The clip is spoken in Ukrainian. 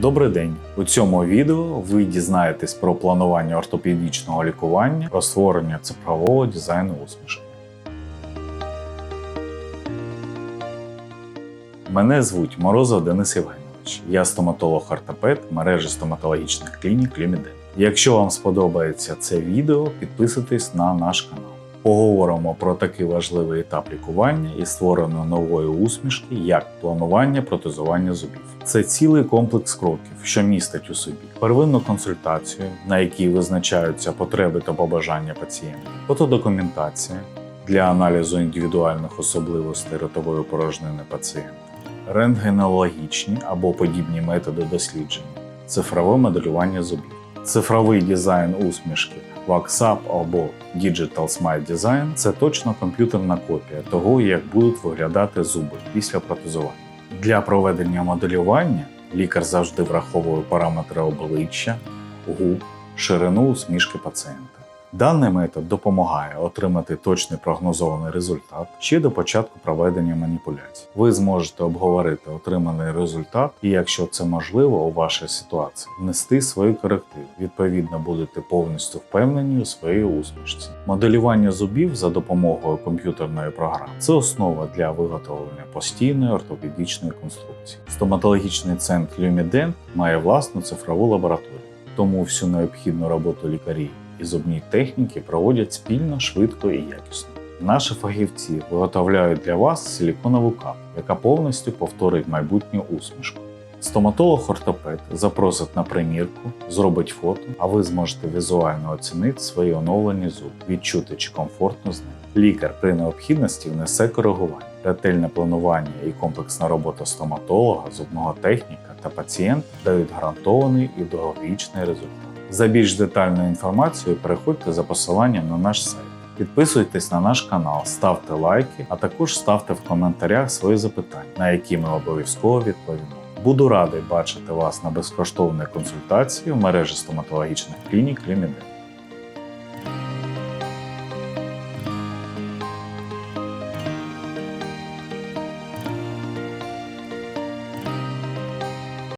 Добрий день! У цьому відео ви дізнаєтесь про планування ортопедичного лікування, про створення цифрового дизайну усмішки. Мене звуть Морозов Денис Євгенович. Я стоматолог-ортопед мережі стоматологічних клінік Люміден. Якщо вам сподобається це відео, підписуйтесь на наш канал. Поговоримо про такий важливий етап лікування і створення нової усмішки, як планування протезування зубів. Це цілий комплекс кроків, що містить у собі первинну консультацію, на якій визначаються потреби та побажання пацієнта, фотодокументація для аналізу індивідуальних особливостей ротової порожнини пацієнта, рентгенологічні або подібні методи дослідження, цифрове моделювання зубів, цифровий дизайн усмішки. WhatsApp або Digital Smile Design – це точно комп'ютерна копія того, як будуть виглядати зуби після протезування. Для проведення моделювання лікар завжди враховує параметри обличчя, губ, ширину усмішки пацієнта. Даний метод допомагає отримати точний прогнозований результат ще до початку проведення маніпуляцій. Ви зможете обговорити отриманий результат, і якщо це можливо у вашій ситуації, внести свої корективи. Відповідно, будете повністю впевнені у своїй усмішці. Моделювання зубів за допомогою комп'ютерної програми це основа для виготовлення постійної ортопедичної конструкції. Стоматологічний центр Люміден має власну цифрову лабораторію, тому всю необхідну роботу лікарів і зубні техніки проводять спільно, швидко і якісно. Наші фахівці виготовляють для вас силіконову капу, яка повністю повторить майбутню усмішку. Стоматолог-ортопед запросить на примірку, зробить фото, а ви зможете візуально оцінити свої оновлені зуби, відчути чи комфортно з ними. Лікар при необхідності внесе коригування, ретельне планування і комплексна робота стоматолога, зубного техніка та пацієнта дають гарантований і довговічний результат. За більш детальною інформацією переходьте за посиланням на наш сайт. Підписуйтесь на наш канал, ставте лайки, а також ставте в коментарях свої запитання, на які ми обов'язково відповімо. Буду радий бачити вас на безкоштовній консультації в мережі стоматологічних клінік Ліміде.